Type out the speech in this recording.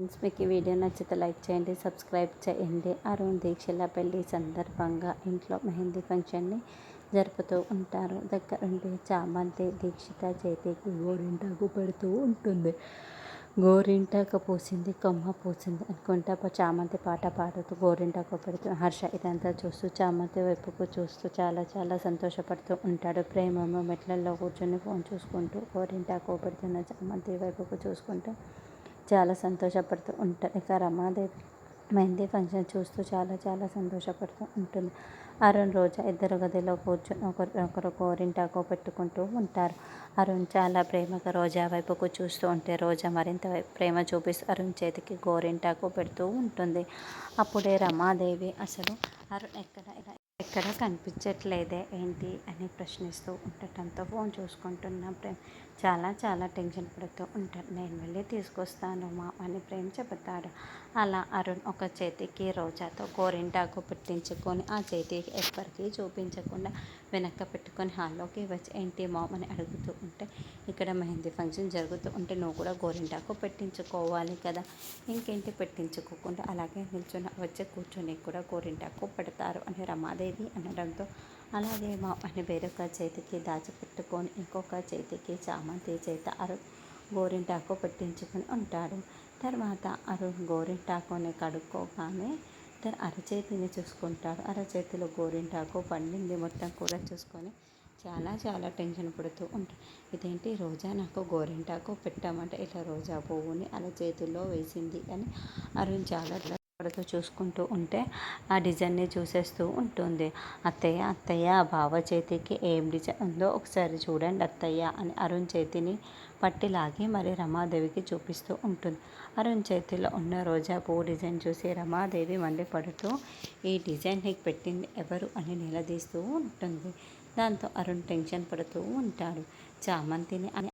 Friends మీకు ఈ video నచ్చితే లైక్ చేయండి సబ్స్క్రైబ్ చేయండి. అరుణ్ దీక్షల పెళ్ళి సందర్భంగా ఇంట్లో మెహందీ ఫంక్షన్ని జరుపుతూ ఉంటారు. దగ్గరుండి చామంతి దీక్షిత చేతికి గోరింటాకు పెడుతూ ఉంటుంది. గోరింటాకు పూసింది కొమ్మ పూసింది అనుకుంటా చామంతి పాట పాడుతూ గోరింటాకు పెడుతూ హర్ష ఇదంతా చూస్తూ చామంతి వైపుకు చూస్తూ చాలా చాలా సంతోషపడుతూ ఉంటాడు. ప్రేమము మెట్లల్లో కూర్చొని ఫోన్ చూసుకుంటూ గోరింటాకు పెడుతున్న చామంతి వైపుకు చూసుకుంటూ చాలా సంతోషపడుతూ ఉంటారు. ఇక రమాదేవి మెహందీ ఫంక్షన్ చూస్తూ చాలా చాలా సంతోషపడుతూ ఉంటుంది. అరుణ్ రోజా ఇద్దరు గదిలో కూర్చొని ఒకరు ఒకరు గోరింటాకు పెట్టుకుంటూ ఉంటారు. అరుణ్ చాలా ప్రేమగా రోజా వైపుకు చూస్తూ ఉంటే రోజా మరింత ప్రేమ చూపిస్తూ అరుణ్ చేతికి గోరింటాకు పెడుతూ ఉంటుంది. అప్పుడే రమాదేవి అసలు అరుణ్ ఎక్కడ? ఎక్కడ కనిపించట్లేదే ఏంటి అని ప్రశ్నిస్తూ ఉండటంతో ఫోన్ చూసుకుంటున్న ప్రేమ్ చాలా చాలా టెన్షన్ పడుతూ ఉంటాడు. నేను వెళ్ళి తీసుకొస్తాను మా అని ప్రేమ్ చెబుతాడు. అలా అరుణ్ ఒక చేతికి రోజాతో గోరింటాకు పుట్టించుకొని ఆ చేతికి ఎవ్వరికి చూపించకుండా వెనక్క పెట్టుకొని హాల్లోకి వచ్చి ఏంటి మామ్ అని అడుగుతూ ఉంటే ఇక్కడ మెహందీ ఫంక్షన్ జరుగుతూ ఉంటే నువ్వు కూడా గోరింటాకు పెట్టించుకోవాలి కదా. ఇంకేంటి పెట్టించుకోకుండా అలాగే నిల్చున్న వచ్చి కూర్చొని కూడా గోరింటాకు పెడతారు అని రమాదేవి అనడంతో అలాగే మా అని వేరొక చేతికి దాచిపెట్టుకొని ఇంకొక చేతికి చామంతి చేత అరుణ్ గోరింటాకు పెట్టించుకొని ఉంటాడు. తర్వాత అరుణ్ గోరింటాకుని కడుక్కోగానే తన అరచేతిని చూసుకుంటాడు అరచేతిలో గోరింటాకు పండింది మొత్తం కూడా చూసుకొని చాలా చాలా టెన్షన్ పడుతూ ఉంటాడు ఇదేంటి? రోజా నాకు గోరింటాకు పెట్టామంటే ఇట్లా రోజా పువ్వుని అరచేతిలో వేసింది అని అరుణ్ చాలా పడుతూ చూసుకుంటూ ఉంటే ఆ డిజైన్ని చూసేస్తూ ఉంటుంది. అత్తయ్య అత్తయ్య బావ చేతికి ఏం డిజైన్ ఉందో ఒకసారి చూడండి అత్తయ్య అని అరుణ్ చేతిని పట్టిలాగి మరి రమాదేవికి చూపిస్తూ ఉంటుంది. అరుణ్ చేతిలో ఉన్న రోజా పువ్వు డిజైన్ చూసి రమాదేవి మళ్ళీ పడుతూ ఈ డిజైన్ నీకు పెట్టింది ఎవరు? అని నిలదీస్తూ ఉంటుంది. దాంతో అరుణ్ టెన్షన్ పడుతూ ఉంటాడు. చామంతిని అని